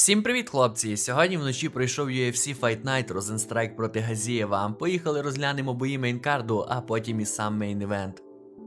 Всім привіт, хлопці! Сьогодні вночі пройшов UFC Fight Night Розенстрайк проти Газієва. Поїхали розглянемо бої мейнкарду, а потім і сам мейн-івент.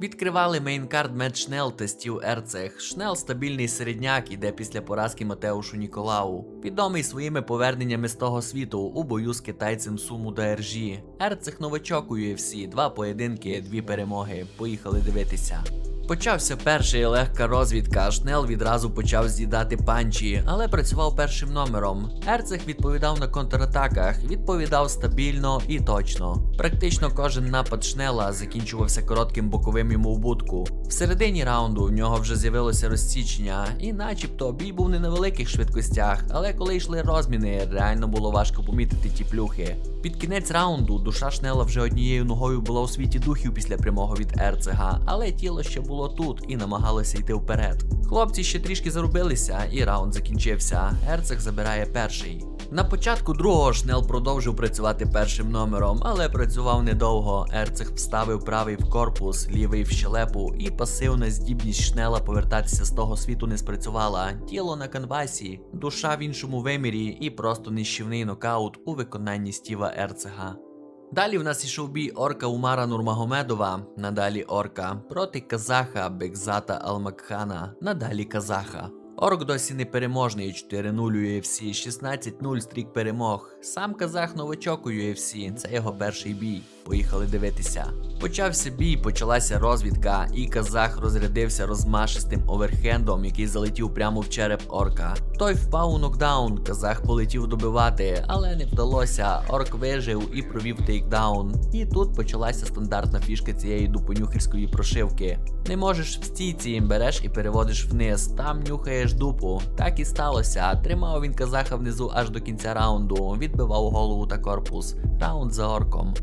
Відкривали мейнкард Мед Шнел та Стів Ерцех. Шнел стабільний середняк іде після поразки Матеушу Ніколау. Відомий своїми поверненнями з того світу у бою з китайцем Суму до Ержі. Ерцех новачок у UFC, два поєдинки, дві перемоги. Поїхали дивитися. Почався перший легка розвідка. Шнел відразу почав з'їдати панчі, але працював першим номером. Ерцех відповідав на контратаках, відповідав стабільно і точно. Практично кожен напад Шнела закінчувався коротким боковим йому в будку. В середині раунду в нього вже з'явилося розсічення, і начебто бій був не на великих швидкостях, але коли йшли розміни, реально було важко помітити ті плюхи. Під кінець раунду душа Шнела вже однією ногою була у світі духів після прямого від Ерцега, але тіло ще було тут і намагалося йти вперед. Хлопці ще трішки зарубилися, і раунд закінчився. Ерцег забирає перший. На початку другого Шнел продовжив працювати першим номером, але працював недовго. Ерцег вставив правий в корпус, лівий в щелепу, і пасивна здібність Шнела повертатися з того світу не спрацювала. Тіло на канвасі, душа в іншому вимірі і просто нищівний нокаут у виконанні Стіва Ерцега. Далі в нас ішов бій орка Умара Нурмагомедова, надалі орка, проти казаха Бекзата Алмакхана, надалі казаха. Орк досі непереможний 4-0 у UFC, 16-0 стрік перемог. Сам казах новачок у UFC, це його перший бій. Поїхали дивитися. Почався бій, почалася розвідка, і казах розрядився розмашистим оверхендом, який залетів прямо в череп орка. Той впав у нокдаун, казах полетів добивати, але не вдалося. Орк вижив і провів тейкдаун. І тут почалася стандартна фішка цієї дупонюхерської прошивки. Не можеш в стійці, береш і переводиш вниз, там нюхаєш дупу. Так і сталося. Тримав він казаха внизу аж до кінця раунду, відбивав голову та корпус. Раунд за орком.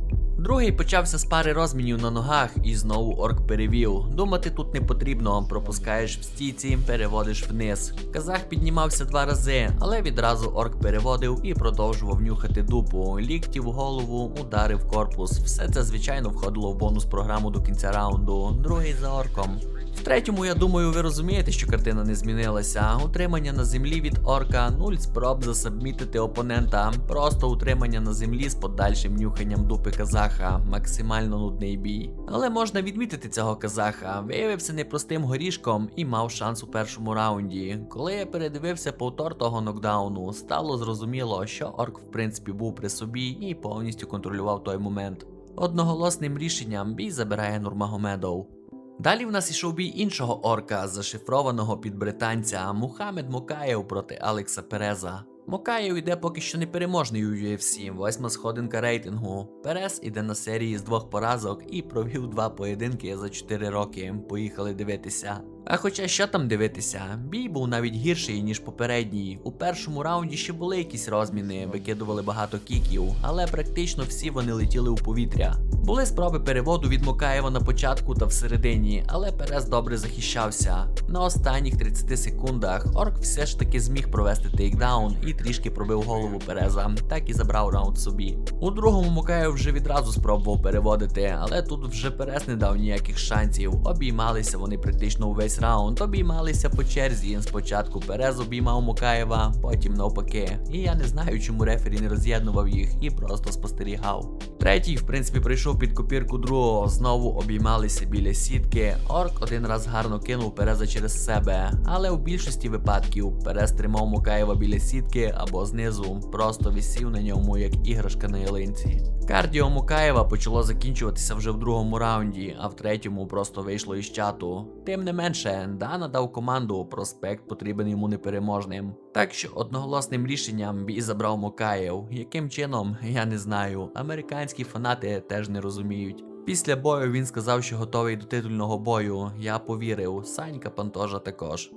Другий почався з пари розмінів на ногах, і знову орк перевів. Думати тут не потрібно, пропускаєш в стійці, переводиш вниз. Казах піднімався два рази, але відразу орк переводив і продовжував нюхати дупу. Лікті в голову, удари в корпус. Все це звичайно входило в бонус програму до кінця раунду. Другий за орком. В третьому, я думаю, ви розумієте, що картина не змінилася. Утримання на землі від орка, нуль спроб засабмітити опонента. Просто утримання на землі з подальшим нюханням дупи казаха. Максимально нудний бій. Але можна відмітити цього казаха. Виявився непростим горішком і мав шанс у першому раунді. Коли я передивився повтор того нокдауну, стало зрозуміло, що орк в принципі був при собі і повністю контролював той момент. Одноголосним рішенням бій забирає Нурмагомедов. Далі в нас ішов бій іншого орка, зашифрованого під британця Мухаммед Мокаєв проти Алекса Переза. Мокаєв іде поки що непереможний у UFC, восьма сходинка рейтингу. Перес іде на серії з двох поразок і провів два поєдинки за 4 роки. Поїхали дивитися. А хоча що там дивитися, бій був навіть гірший, ніж попередній. У першому раунді ще були якісь розміни, викидували багато кіків, але практично всі вони летіли у повітря. Були спроби переводу від Мокаєва на початку та всередині, але Перес добре захищався. На останніх 30 секундах Орк все ж таки зміг провести тейкдаун і трішки пробив голову Переза, так і забрав раунд собі. У другому Мокаєв вже відразу спробував переводити, але тут вже Перес не дав ніяких шансів. Обіймалися вони практично увесь раунд, обіймалися по черзі. Спочатку Перез обіймав Мокаєва, потім навпаки. І я не знаю, чому рефері не роз'єднував їх і просто спостерігав. Третій, в принципі, прийшов під копірку другого, знову обіймалися біля сітки. Орк один раз гарно кинув Переза через себе, але у більшості випадків Перез тримав Мукаєва біля сітки або знизу, просто висів на ньому, як іграшка на ялинці. Кардіо Мукаєва почало закінчуватися вже в другому раунді, а в третьому просто вийшло із чату. Тим не менше, Дана дав команду, проспект потрібен йому непереможним. Так що одноголосним рішенням бій забрав Мокаєв. Яким чином, я не знаю. Американські фанати теж не розуміють. Після бою він сказав, що готовий до титульного бою. Я повірив, Санька Пантожа також.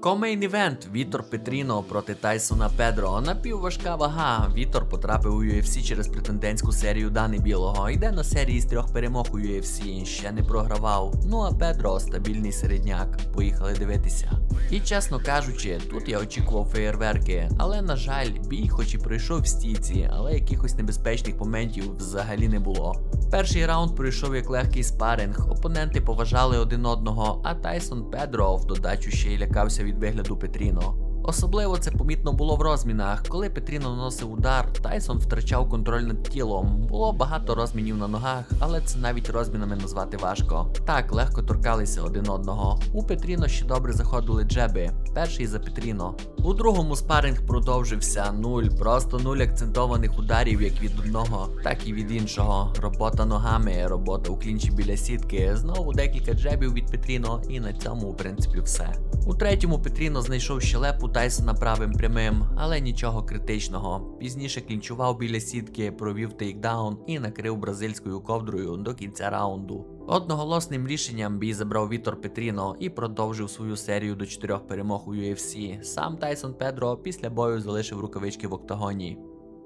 Комейн івент Вітор Петріно проти Тайсона Педро. Напівважка вага. Вітор потрапив у UFC через претендентську серію Дани Білого. Йде на серії з трьох перемог у UFC, ще не програвав. Ну а Педро стабільний середняк. Поїхали дивитися. І чесно кажучи, тут я очікував феєрверки, але на жаль, бій, хоч і пройшов в стійці, але якихось небезпечних моментів взагалі не було. Перший раунд пройшов як легкий спаринг, опоненти поважали один одного, а Тайсон Педро в додачу ще й лякався від вигляду Петріно. Особливо це помітно було в розмінах. Коли Петріно наносив удар, Тайсон втрачав контроль над тілом. Було багато розмінів на ногах, але це навіть розмінами назвати важко. Так, легко торкалися один одного. У Петріно ще добре заходили джеби. Перший за Петріно. У другому спаринг продовжився нуль, просто нуль акцентованих ударів як від одного, так і від іншого. Робота ногами, робота у клінчі біля сітки. Знову декілька джебів від Петріно, і на цьому, в принципі, все. У третьому Петріно знайшов щелепу Тайсона правим прямим, але нічого критичного. Пізніше клінчував біля сітки, провів тейкдаун і накрив бразильською ковдрою до кінця раунду. Одноголосним рішенням бій забрав Вітор Петріно і продовжив свою серію до чотирьох перемог у UFC. Сам Тайсон Педро після бою залишив рукавички в октагоні.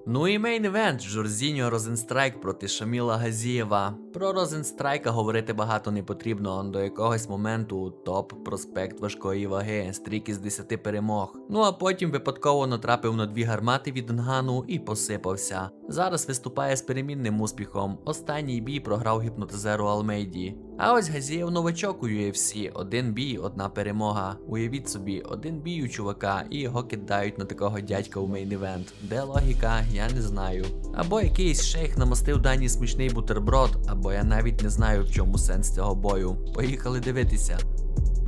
Ну і мейн івент Жорзіньо Розенстрайк проти Шаміла Газієва. Про Розенстрайка говорити багато не потрібно. До якогось моменту топ проспект важкої ваги, стрік із 10 перемог. Ну а потім випадково натрапив на дві гармати від Нгану і посипався. Зараз виступає з перемінним успіхом. Останній бій програв гіпнотизеру Алмейді. А ось Газієв новачок у UFC. Один бій, одна перемога. Уявіть собі, один бій у чувака, і його кидають на такого дядька у мейн-івент. Де логіка, я не знаю. Або якийсь шейх намастив дані смачний бутерброд, або я навіть не знаю, в чому сенс цього бою. Поїхали дивитися.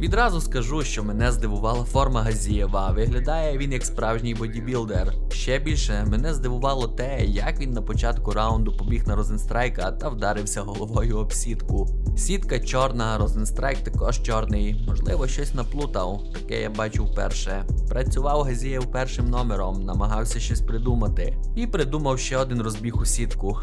Відразу скажу, що мене здивувала форма Газієва. Виглядає він як справжній бодібілдер. Ще більше мене здивувало те, як він на початку раунду побіг на Розенстрайка та вдарився головою об сітку. Сітка чорна, Розенстрайк також чорний. Можливо, щось наплутав. Таке я бачу вперше. Працював Газієв першим номером, намагався щось придумати. І придумав ще один розбіг у сітку.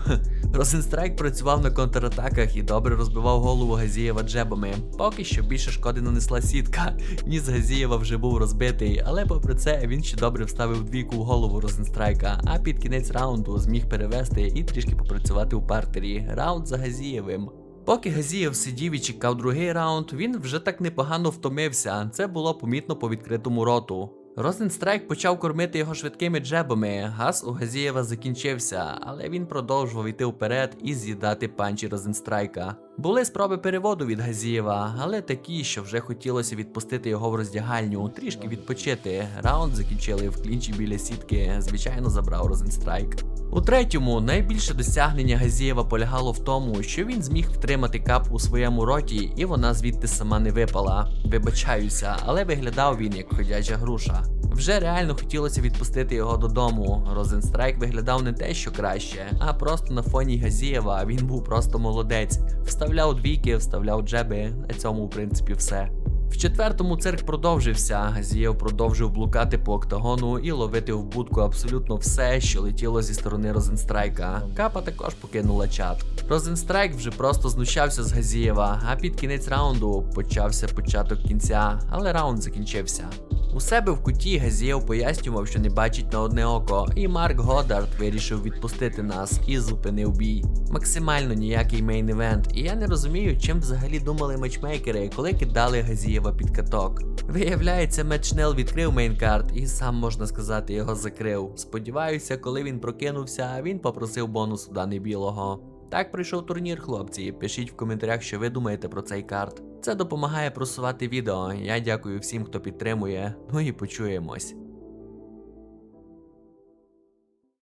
Розенстрайк працював на контратаках і добре розбивав голову Газієва джебами. Поки що більше шкоди нанесла сітка. Ніс Газієва вже був розбитий, але попри це він ще добре вставив двійку в голову Розенстрайка, а під кінець раунду зміг перевести і трішки попрацювати у партері. Раунд за Газієвим. Поки Газієв сидів і чекав другий раунд, він вже так непогано втомився. Це було помітно по відкритому роту. Розенстрайк почав кормити його швидкими джебами. Газ у Газієва закінчився, але він продовжував йти вперед і з'їдати панчі Розенстрайка. Були спроби переводу від Газієва, але такі, що вже хотілося відпустити його в роздягальню, трішки відпочити. Раунд закінчили в клінчі біля сітки. Звичайно, забрав Розенстрайк. У третьому найбільше досягнення Газієва полягало в тому, що він зміг втримати кап у своєму роті, і вона звідти сама не випала. Вибачаюся, але виглядав він як ходяча груша. Вже реально хотілося відпустити його додому. Розенстрайк виглядав не те, що краще, а просто на фоні Газієва він був просто молодець. Вставляв двійки, вставляв джеби. На цьому, в принципі, все. В четвертому цирк продовжився. Газієв продовжив блукати по октагону і ловити в будку абсолютно все, що летіло зі сторони Розенстрайка. Капа також покинула чат. Розенстрайк вже просто знущався з Газієва, а під кінець раунду почався початок кінця, але раунд закінчився. У себе в куті Газієв пояснював, що не бачить на одне око, і Марк Годард вирішив відпустити нас і зупинив бій. Максимально ніякий мейн-івент, і я не розумію, чим взагалі думали матчмейкери, коли кидали Газієва під каток. Виявляється, Мечнел відкрив мейнкарт і сам можна сказати його закрив. Сподіваюся, коли він прокинувся, він попросив бонус у білого. Так пройшов турнір, хлопці. Пишіть в коментарях, що ви думаєте про цей карт. Це допомагає просувати відео. Я дякую всім, хто підтримує. Ну і почуємось.